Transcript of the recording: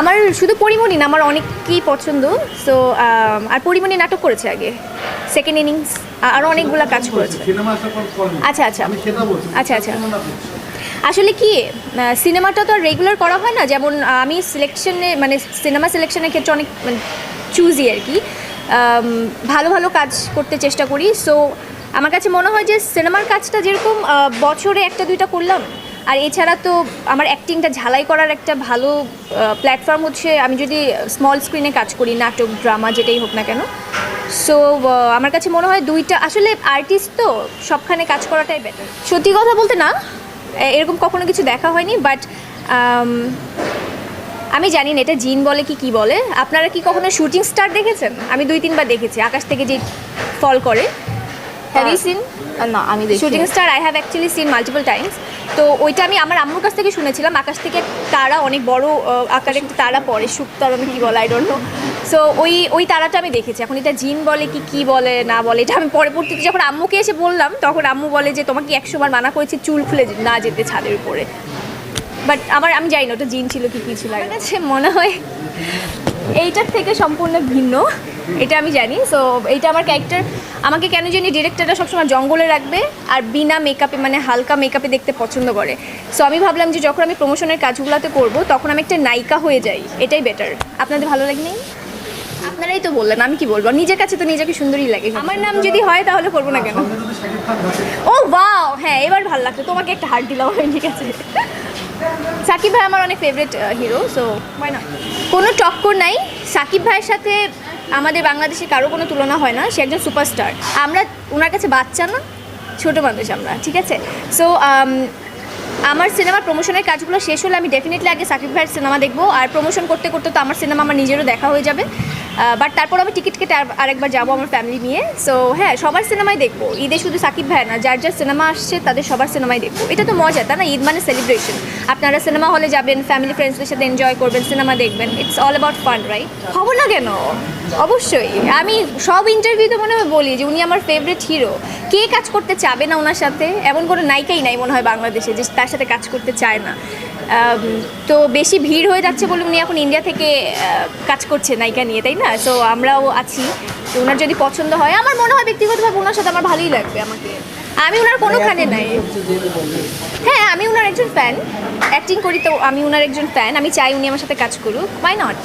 আমার শুধু পরিমণি না আমার অনেকই পছন্দ। সো আর পরিমণি নাটক করেছে আগে। সেকেন্ড ইনিংস আরও অনেকগুলো কাজ করেছে। আচ্ছা আচ্ছা। আচ্ছা, আচ্ছা। আসলে কি সিনেমাটা তো আর রেগুলার করা হয় না যেমন আমি সিলেকশনে মানে সিনেমা সিলেকশনের ক্ষেত্রে অনেক চুজি আর কি। ভালো ভালো কাজ করতে চেষ্টা করি। সো আমার কাছে মনে হয় যে সিনেমার কাজটা যেরকম বছরে একটা দুইটা করলাম আর এছাড়া তো আমার অ্যাক্টিংটা ঝালাই করার একটা ভালো প্ল্যাটফর্ম হচ্ছে আমি যদি স্মল স্ক্রিনে কাজ করি, নাটক ড্রামা যেটাই হোক না কেন। সো আমার কাছে মনে হয় দুইটা, আসলে আর্টিস্ট তো সবখানে কাজ করাটাই বেটার সত্যি কথা বলতে না এরকম কখনো কিছু দেখা হয়নি বাট আমি জানি না এটা জিন বলে কি কি বলে। আপনারা কি কখনো শুটিং স্টার দেখেছেন? আমি দুই তিনবার দেখেছি, আকাশ থেকে যে ফল করে। হ্যাভ ইউ সিন না আমি shooting star I have actually seen multiple times তো ওইটা আমি আমার আম্মুর কাছ থেকে শুনেছিলাম। আকাশ থেকে তারা অনেক বড় আকারে একটা তারা পড়ে সুক্তারণ কী বলে আই ডোন্ট নো সো ওই ওই তারাটা আমি দেখেছি। এখন এটা জিন বলে কি কি বলে না বলে এটা আমি পরবর্তীতে যখন আম্মুকে এসে বললাম তখন আম্মু বলে যে তোমাকে একশো বার মানা করেছি চুল খুলে না যেতে ছাদের উপরে। বাট আমার আমি জানি না ওটা জিন ছিল কি কি ছিল আমার কাছে মনে হয় এইটার থেকে সম্পূর্ণ ভিন্ন এটা আমি জানি। সো এইটা আমার ক্যারেক্টার আমাকে কেন জানি ডিরেক্টরটা সবসময় জঙ্গলে রাখবে আর বিনা মেকআপে মানে হালকা মেকআপে দেখতে পছন্দ করে। সো আমি ভাবলাম যে যখন আমি প্রমোশনের কাজগুলোতে করব তখন আমি একটা নায়িকা হয়ে যাই এটাই বেটার আপনাদের ভালো লাগেনি আপনারাই তো বললেন আমি কি বলব? নিজের কাছে তো নিজেকে সুন্দরই লাগে আমার নাম যদি হয় তাহলে করব না কেন? ও ওয়াও হ্যাঁ এবার ভালো লাগছে। তোমাকে একটা হার্ট দিলাম আমি ঠিক আছে। সাকিব ভাই আমার অনেক ফেভারিট হিরো সো হয় না কোনো টক্কর নাই। সাকিব ভাইয়ের সাথে আমাদের বাংলাদেশে কারও কোনো তুলনা হয় না। সে একজন সুপারস্টার আমরা ওনার কাছে বাচ্চা না ছোটো মানুষ আমরা ঠিক আছে? সো আমার সিনেমার প্রমোশনের কাজগুলো শেষ হলে আমি ডেফিনেটলি আগে সাকিব ভাইয়ের সিনেমা দেখব। আর প্রমোশন করতে করতে তো আমার সিনেমা আমার নিজেরও দেখা হয়ে যাবে। বাট তারপর আমি টিকিট কেটে আর- আরেকবার যাব আমার ফ্যামিলি নিয়ে। সো হ্যাঁ সবার সিনেমাই দেখব। ঈদে শুধু সাকিব ভাই না, যার যার সিনেমা আসছে, তাদের সবার সিনেমাই দেখব। এটা তো মজা, তাই না? ঈদ মানে সেলিব্রেশন আপনারা সিনেমা হলে যাবেন ফ্যামিলি ফ্রেন্ডসদের সাথে এনজয় করবেন সিনেমা দেখবেন। It's all about fun right হব না কেন? অবশ্যই। আমি সব ইন্টারভিউতে মনে হয় বলি যে উনি আমার ফেভারিট হিরো কে কাজ করতে চাবে না ওনার সাথে? এমন কোনো নায়িকাই নাই মনে হয় বাংলাদেশে যে তার সাথে কাজ করতে চায় না। তো বেশি ভিড় হয়ে যাচ্ছে বলে উনি এখন ইন্ডিয়া থেকে কাজ করছে নায়িকা নিয়ে তাই না? তো আমরাও আছি। তো ওনার যদি পছন্দ হয় আমার মনে হয় ব্যক্তিগতভাবে ওনার সাথে আমার ভালোই লাগবে আমাকে। আমি ওনার কোনোখানে নাই। হ্যাঁ আমি ওনার একজন ফ্যান অ্যাক্টিং করি তো আমি ওনার একজন ফ্যান আমি চাই উনি আমার সাথে কাজ করুক। মাই নট